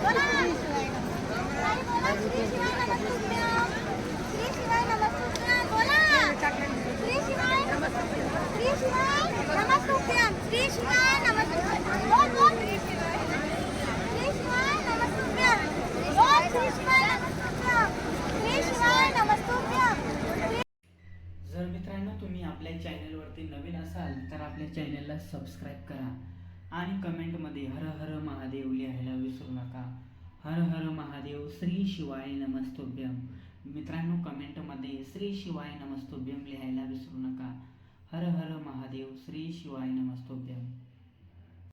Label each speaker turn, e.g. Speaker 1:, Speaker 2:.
Speaker 1: Hola.
Speaker 2: जर मित्रांनो तुम्ही आपल्या चॅनलवरती नवीन असाल तर आपल्या चॅनलला सबस्क्राईब करा आणि कमेंटमध्ये हर हर महादेव लिहायला विसरू नका. हर हर शिवाय नमस्तुभ्यम मित्रांनो कमेंटमध्ये श्री शिवाय नमस्तुभ्यम लिहायला विसरू नका. हर हर महादेव श्री शिवाय नमस्तुभ्यम